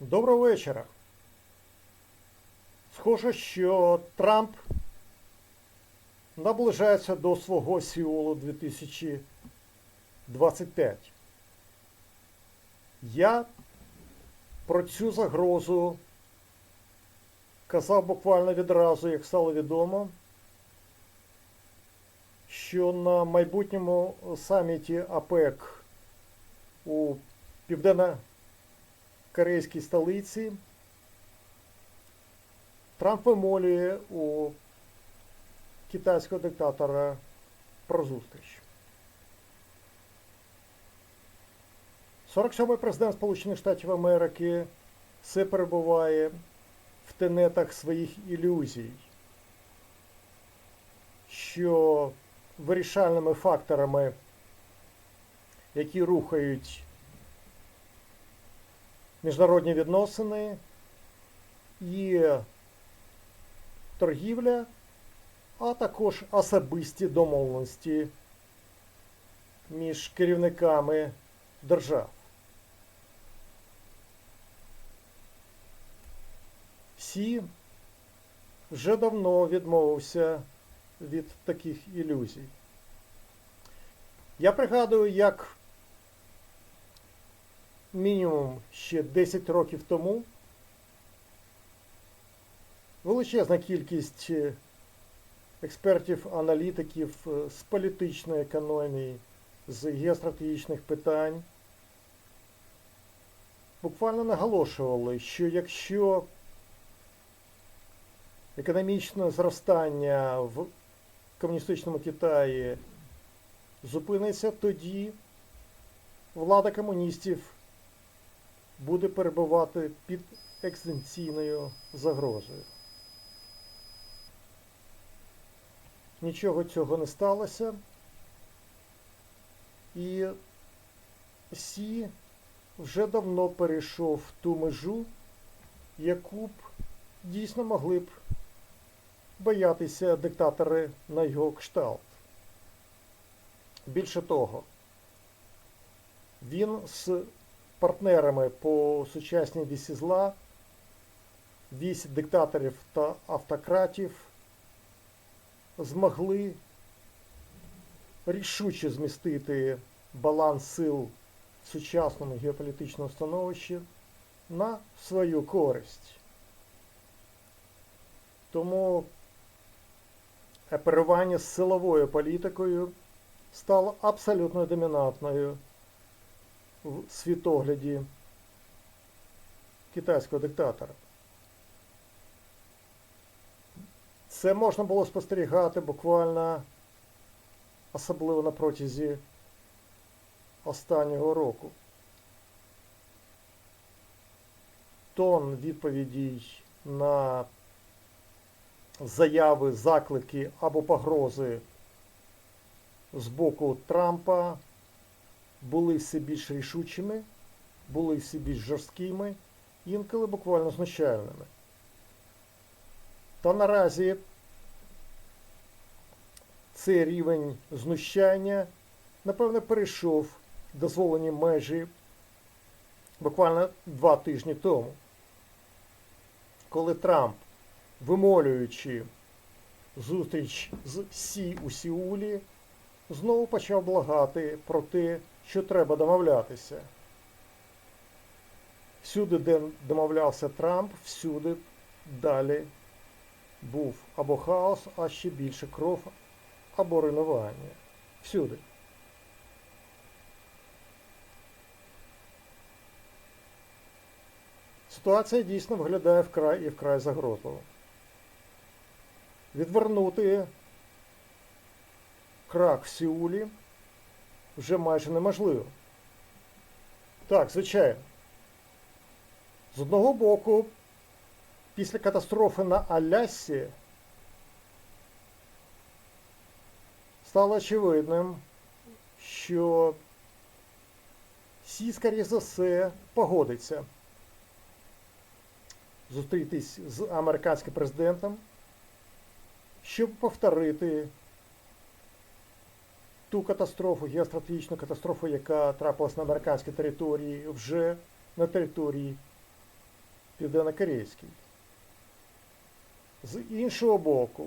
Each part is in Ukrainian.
Доброго вечора. Схоже, що Трамп наближається до свого Сеулу 2025. Я про цю загрозу казав буквально відразу, як стало відомо, що на майбутньому саміті АПЕК у південно корейській столиці Трамп вимолює у китайського диктатора про зустріч. 47-й президент Сполучених Штатів Америки все перебуває в тенетах своїх ілюзій, що вирішальними факторами, які рухають міжнародні відносини є торгівля, а також особисті домовленості між керівниками держав. Сі вже давно відмовився від таких ілюзій. Я пригадую, як мінімум ще 10 років тому величезна кількість е, експертів, аналітиків е, з політичної економії, з геостратегічних питань буквально наголошували, що якщо економічне зростання в комуністичному Китаї зупиниться, тоді влада комуністів буде перебувати під екстенційною загрозою. Нічого цього не сталося. І Сі вже давно перейшов ту межу, яку б дійсно могли б боятися диктатори на його кшталт. Більше того, він з партнерами по сучасній вісі зла, вісь диктаторів та автократів змогли рішуче змістити баланс сил в сучасному геополітичному становищі на свою користь. Тому оперування з силовою політикою стало абсолютно домінантною в світогляді китайського диктатора. Це можна було спостерігати буквально особливо на протязі останнього року. Тон відповідей на заяви, заклики або погрози з боку Трампа були все більш рішучими, були все більш жорсткими, інколи буквально знущальними. Та наразі цей рівень знущання, напевно, перейшов дозволені межі буквально два тижні тому, коли Трамп, вимолюючи зустріч з Сі у Сіулі, знову почав благати про те, що треба домовлятися. Всюди, де домовлявся Трамп, всюди далі був або хаос, а ще більше кров, або руйнування. Всюди. Ситуація дійсно виглядає вкрай і вкрай загрозливо. Відвернути крак в Сеулі вже майже неможливо. Так, звичайно. З одного боку, після катастрофи на Алясі стало очевидним, що Сі, скоріше за все, погодиться зустрітись з американським президентом, щоб повторити ту катастрофу, геостратегічну катастрофу, яка трапилась на американській території, вже на території південнокорейський. З іншого боку,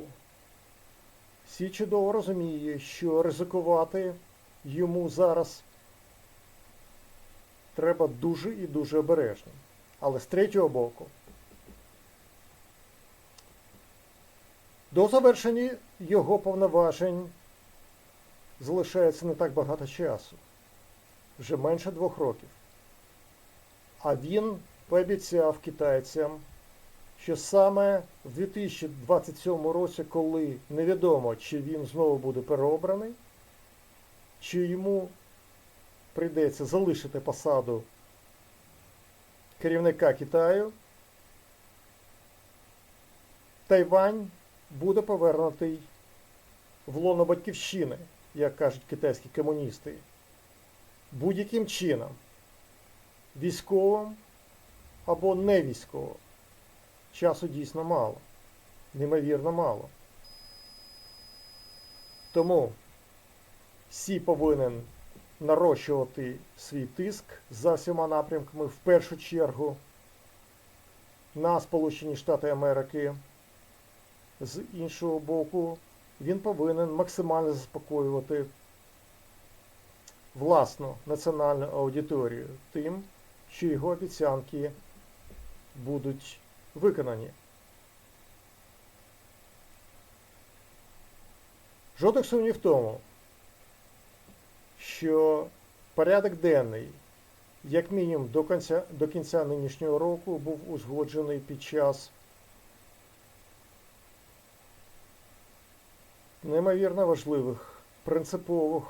Сі чудово розуміє, що ризикувати йому зараз треба дуже і дуже обережно. Але з третього боку, до завершення його повноважень залишається не так багато часу, вже менше двох років. А він пообіцяв китайцям, що саме в 2027 році, коли невідомо, чи він знову буде переобраний, чи йому прийдеться залишити посаду керівника Китаю, Тайвань буде повернутий в лоно батьківщини, як кажуть китайські комуністи, будь-яким чином, військовим або не військовим. Часу дійсно мало, неймовірно мало. Тому Сі повинен нарощувати свій тиск за всіма напрямками, в першу чергу на Сполучені Штати Америки. З іншого боку, він повинен максимально заспокоювати власну національну аудиторію тим, що його обіцянки будуть виконані. Жодних сумнів в тому, що порядок денний, як мінімум до кінця, до кінця нинішнього року, був узгоджений під час неймовірно важливих принципових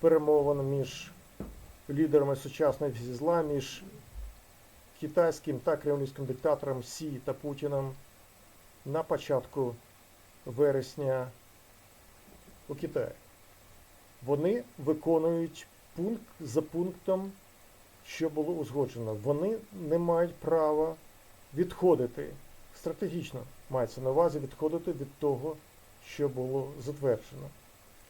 перемовин між лідерами сучасної зла, між китайським та кремлівським диктатором Сі та Путіним на початку вересня у Китаї. Вони виконують пункт за пунктом, що було узгоджено. Вони не мають права відходити стратегічно, мається на увазі відходити від того, що було затверджено.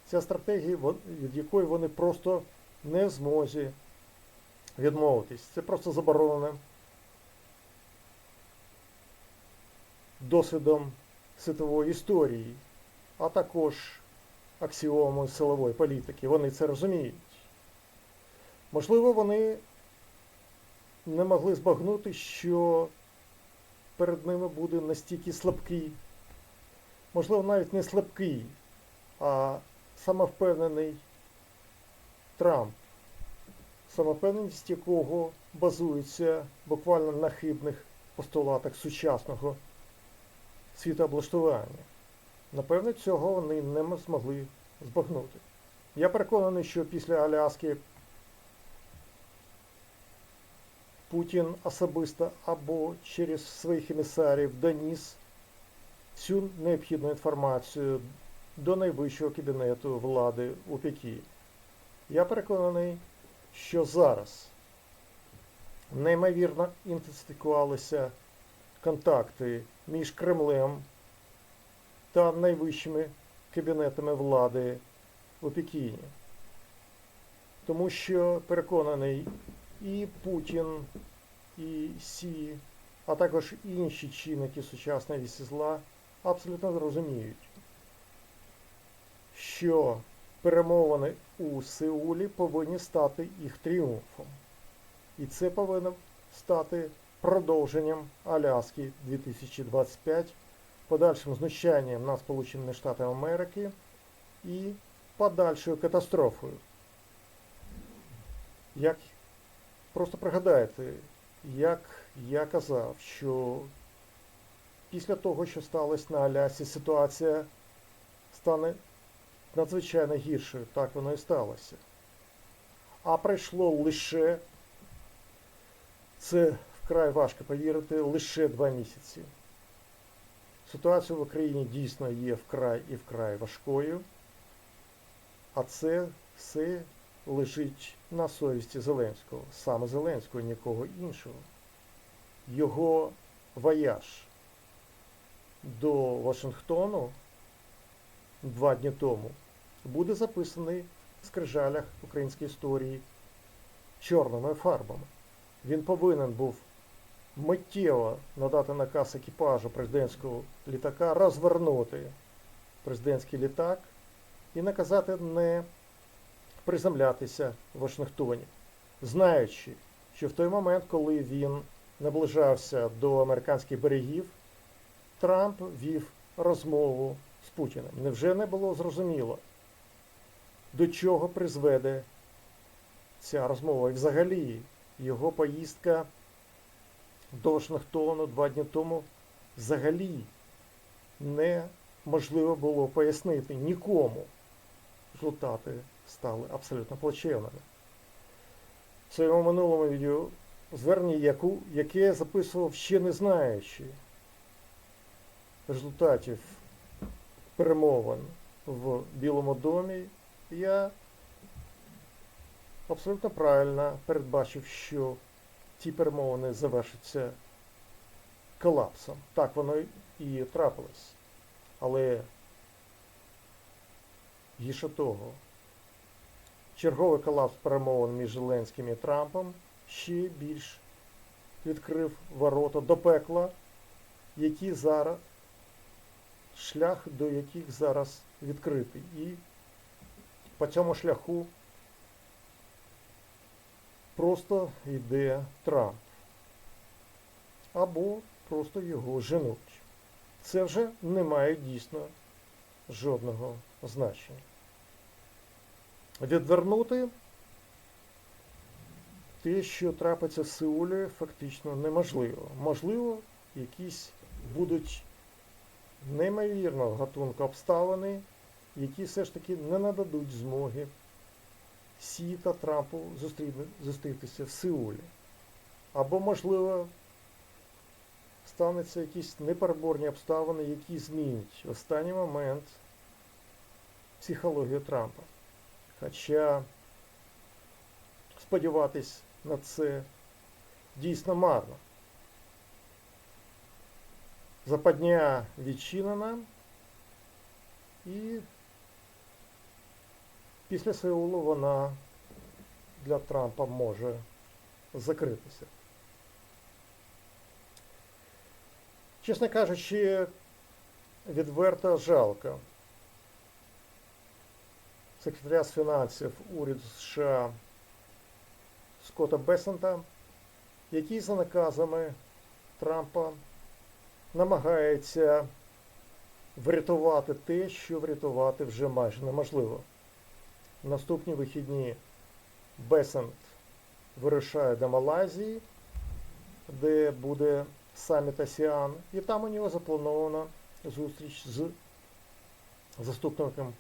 Ця стратегія, від якої вони просто не в змозі відмовитись. Це просто заборонено досвідом світової історії, а також аксіомою силової політики. Вони це розуміють. Можливо, вони не могли збагнути, що перед ними буде настільки слабкий, можливо, навіть не слабкий, а самовпевнений Трамп, самовпевненість якого базується буквально на хибних постулатах сучасного світооблаштування. Напевно, цього вони не змогли збагнути. Я переконаний, що після Аляски Путін особисто або через своїх емісарів доніс всю необхідну інформацію до найвищого кабінету влади у Пекіні. Я переконаний, що зараз неймовірно інтенсифікувалися контакти між Кремлем та найвищими кабінетами влади у Пекіні. Тому що переконаний і Путін, і Сі, а також інші чинники сучасної вісі зла абсолютно розуміють, що перемовини у Сеулі повинні стати їх тріумфом. І це повинно стати продовженням Аляски 2025, подальшим знущанням на Сполучені Штати Америки і подальшою катастрофою. Як просто пригадайте, як я казав, що після того, що сталося на Алясі, ситуація стане надзвичайно гіршою, так воно і сталося. А пройшло лише, це вкрай важко повірити, лише два місяці. Ситуація в Україні дійсно є вкрай і вкрай важкою, а це все лежить на совісті Зеленського, саме Зеленського, нікого іншого. Його вояж до Вашингтону два дні тому буде записаний в скрижалях української історії чорними фарбами. Він повинен був миттєво надати наказ екіпажу президентського літака розвернути президентський літак і наказати не приземлятися в Вашингтоні, знаючи, що в той момент, коли він наближався до американських берегів, Трамп вів розмову з Путіним. Невже не було зрозуміло, до чого призведе ця розмова? І взагалі його поїздка до Вашингтону два дні тому взагалі неможливо було пояснити нікому. Результати стали абсолютно плачевними. В своєму минулому відео звернення, яке записував ще не знаючи результатів перемовин в Білому домі, я абсолютно правильно передбачив, що ті перемовини завершаться колапсом. Так воно і трапилось. Але гірше того, черговий колапс перемовин між Зеленським і Трампом ще більш відкрив ворота до пекла, які зараз шлях до яких зараз відкритий. І по цьому шляху просто йде Трамп. Або просто його женуть. Це вже не має дійсно жодного значення. Відвернути те, що трапиться в Сеулі, фактично неможливо. Можливо, якісь будуть неймовірного гатунку обставини, які все ж таки не нададуть змоги Сі та Трампу зустрітися в Сеулі. Або, можливо, стануться якісь непереборні обставини, які змінять в останній момент психологію Трампа. Хоча сподіватись на це дійсно марно. Западня відчинена і після Сеулу вона для Трампа може закритися. Чесно кажучи, відверто жалко секретаря з фінансів уряду США Скотта Бесента, який за наказами Трампа намагається врятувати те, що врятувати вже майже неможливо. Наступні вихідні Бесент вирушає до Малайзії, де буде саміт АСіАН, і там у нього запланована зустріч з заступником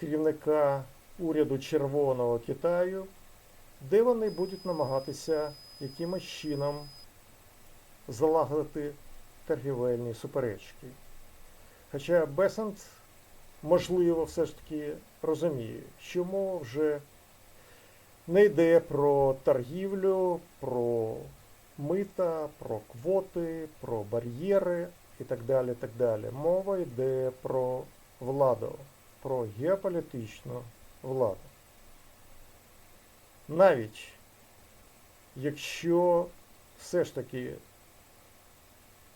керівника уряду Червоного Китаю, де вони будуть намагатися якимось чином залагодити торгівельні суперечки. Хоча Бесент, можливо, все ж таки розуміє, що мова вже не йде про торгівлю, про мита, про квоти, про бар'єри і так далі. так далі. Мова йде про владу, про геополітичну владу. Навіть якщо все ж таки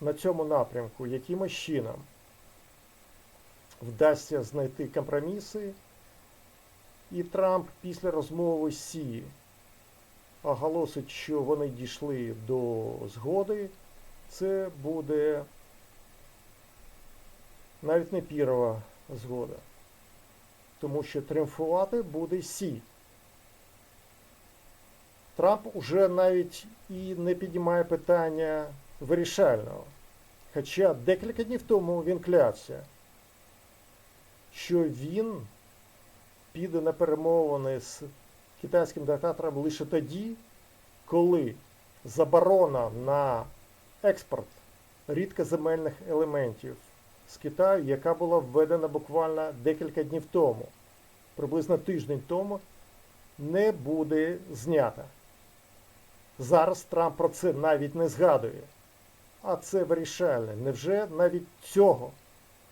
на цьому напрямку якимось чином вдасться знайти компроміси, і Трамп після розмови з Сі оголосить, що вони дійшли до згоди, це буде навіть не пірова згода. Тому що тріумфувати буде Сі. Трамп уже навіть і не піднімає питання вирішального. Хоча декілька днів тому він клявся, що він піде на перемовини з китайським диктатором лише тоді, коли заборона на експорт рідкоземельних елементів з Китаю, яка була введена буквально декілька днів тому, приблизно тиждень тому, не буде знята. Зараз Трамп про це навіть не згадує. А це вирішальне. Невже навіть цього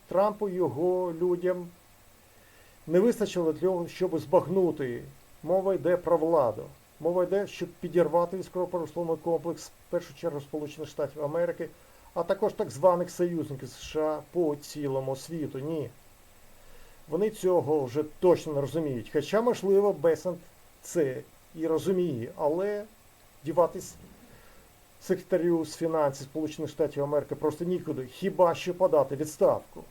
Трампу його людям не вистачило для того, щоб збагнути? Мова йде про владу. Мова йде, щоб підірвати військово-промисловий комплекс, в першу чергу Сполучених Штатів Америки, а також так званих союзників США по цілому світу. Ні. Вони цього вже точно не розуміють. Хоча, можливо, Бесент це і розуміє, але діватись секретарю з фінансів Сполучених Штатів Америки просто нікуди, хіба що подати відставку.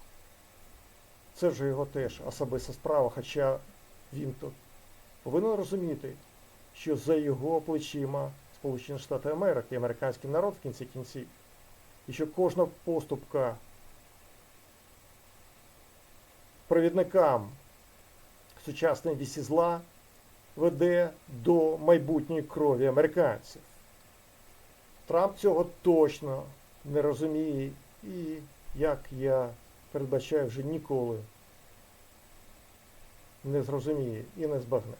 Це вже його теж особиста справа, хоча він тут повинен розуміти, що за його плечима Сполучені Штати Америки і американський народ в кінці кінців, і що кожна поступка провідникам сучасної вісі зла веде до майбутньої крові американців. Трамп цього точно не розуміє і, як я передбачаю, вже ніколи не зрозуміє і не збагне.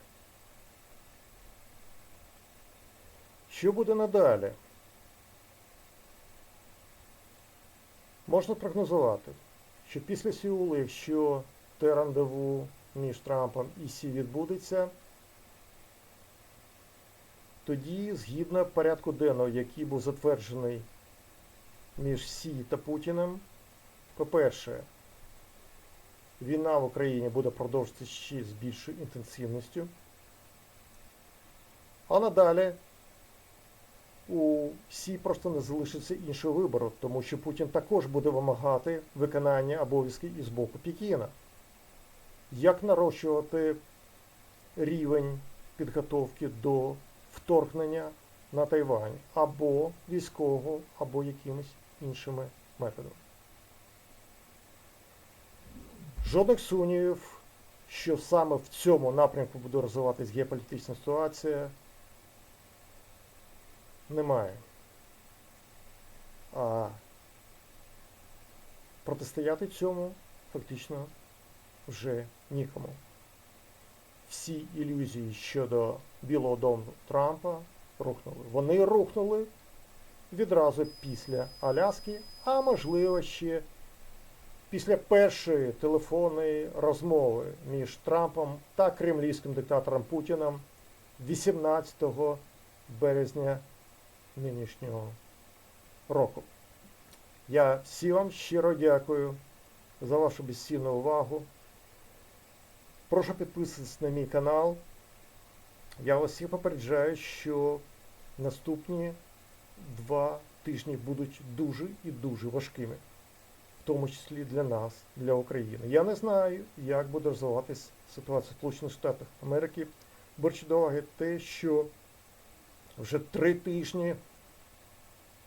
Що буде надалі? Можна прогнозувати, що після Сеулу, якщо те рандеву між Трампом і Сі відбудеться, тоді, згідно порядку денного, який був затверджений між Сі та Путіним, по-перше, війна в Україні буде продовжуватися ще з більшою інтенсивністю. А надалі у Сі просто не залишиться іншого вибору, тому що Путін також буде вимагати виконання обов'язків із боку Пекіна. Як нарощувати рівень підготовки до вторгнення на Тайвань або військового, або якимись іншими методами. Жодних сумнівів, що саме в цьому напрямку буде розвиватись геополітична ситуація, немає. А протистояти цьому фактично вже нікому. Всі ілюзії щодо Білого дому Трампа рухнули. Вони рухнули відразу після Аляски, а можливо ще після першої телефонної розмови між Трампом та кремлівським диктатором Путіним 18 березня нинішнього року. Я всім вам щиро дякую за вашу безцінну увагу. Прошу підписатись на мій канал. Я вас всіх попереджаю, що наступні два тижні будуть дуже і дуже важкими, в тому числі для нас, для України. Я не знаю, як буде розвиватися ситуація в Сполучених Штатах Америки. Беручи до уваги те, що вже три тижні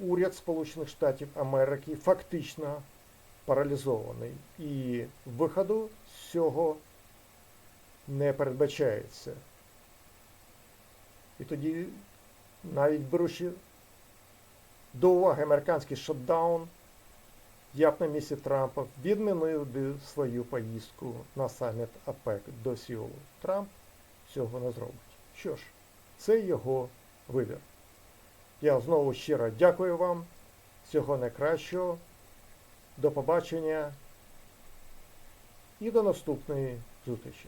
уряд Сполучених Штатів Америки фактично паралізований. І виходу з цього не передбачається. І тоді, навіть беручи до уваги американський шатдаун, я б на місці Трампа відмінив би свою поїздку на саміт АПЕК до Сеулу. Трамп цього не зробить. Що ж, це його вибір. Я знову щиро дякую вам. Всього найкращого. До побачення і до наступної зустрічі.